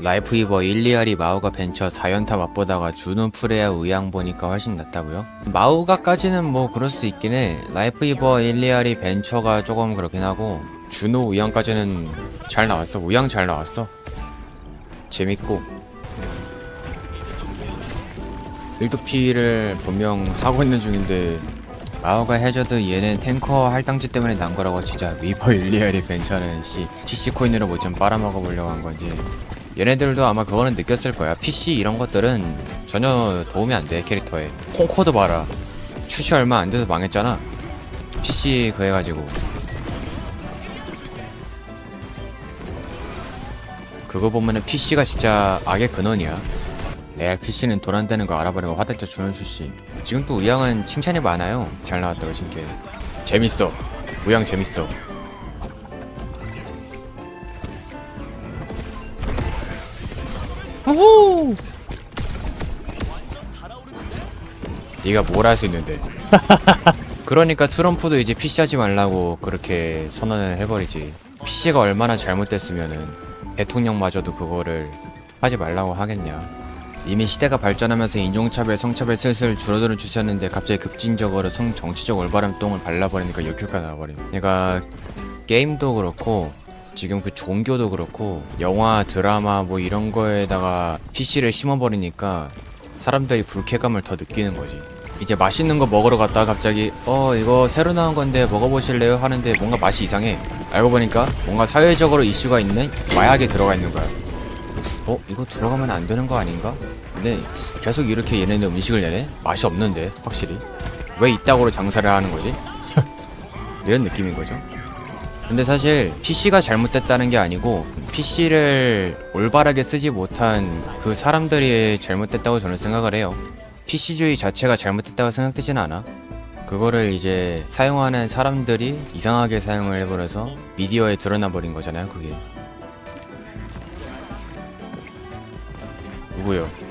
라이프 이버 1, 2알이 마우가 벤처 4연타 맛보다가 주는 프레야 의양 보니까 훨씬 낫다고요? 마우가까지는 뭐 그럴 수 있긴 해. 라이프 이버 1, 2알이 벤처가 조금 그렇긴 하고 준호 의양까지는 잘 나왔어. 의양 잘 나왔어. 재밌고 1도피를 분명 하고 있는 중인데 마오가 해저드 얘는 탱커 할당치 때문에 난 거라고 진짜 위버 일리알이 벤처는 씨 PC 코인으로 뭐 좀 빨아먹어 보려고 한 건지 얘네들도 아마 그거는 느꼈을 거야. PC 이런 것들은 전혀 도움이 안 돼 캐릭터에. 콩코드 봐라. 출시 얼마 안 돼서 망했잖아. PC 그 해가지고. 그거 보면은 PC가 진짜 악의 근원이야. 레알 PC는 돈 안 되는 거 알아버리고 화들짝 주는 출시. 지금 또 우양은 칭찬이 많아요. 잘 나왔다고 신께 재밌어. 우양 재밌어 우후! 네가 뭘 할 수 있는데. 그러니까 트럼프도 이제 PC 하지 말라고 그렇게 선언을 해버리지. PC가 얼마나 잘못됐으면은 대통령마저도 그거를 하지 말라고 하겠냐. 이미 시대가 발전하면서 인종차별, 성차별 슬슬 줄어드는 추세였는데 갑자기 급진적으로 성 정치적 올바른 똥을 발라버리니까 역효과 나와버림. 내가 게임도 그렇고 지금 그 종교도 그렇고 영화, 드라마 뭐 이런 거에다가 PC를 심어버리니까 사람들이 불쾌감을 더 느끼는 거지. 이제 맛있는 거 먹으러 갔다가 갑자기 어 이거 새로 나온 건데 먹어보실래요? 하는데 뭔가 맛이 이상해. 알고 보니까 뭔가 사회적으로 이슈가 있는 마약에 들어가 있는 거야. 어? 이거 들어가면 안 되는 거 아닌가? 근데 계속 이렇게 얘네는 음식을 내네? 맛이 없는데 확실히 왜 이따구로 장사를 하는 거지? 이런 느낌인 거죠 근데 사실 PC가 잘못됐다는 게 아니고 PC를 올바르게 쓰지 못한 그 사람들이 잘못됐다고 저는 생각을 해요. PC주의 자체가 잘못됐다고 생각되지는 않아. 그거를 이제 사용하는 사람들이 이상하게 사용을 해버려서 미디어에 드러나 버린 거잖아요 그게. 누구요?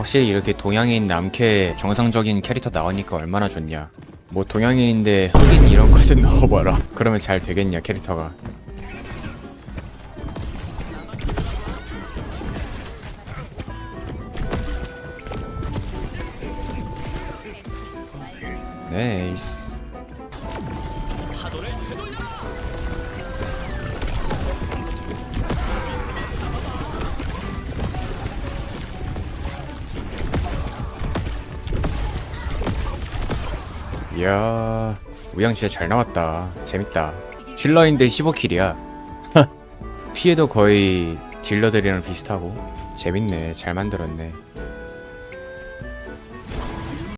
확실히 이렇게 동양인 남캐 정상적인 캐릭터 나오니까 얼마나 좋냐. 뭐 동양인인데 흑인 이런 것은 넣어봐라. 그러면 잘 되겠냐 캐릭터가. 네이스. 이야, 우양 진짜 잘 나왔다. 재밌다. 힐러인데 15킬이야. 피해도 거의 딜러들이랑 비슷하고 재밌네. 잘 만들었네.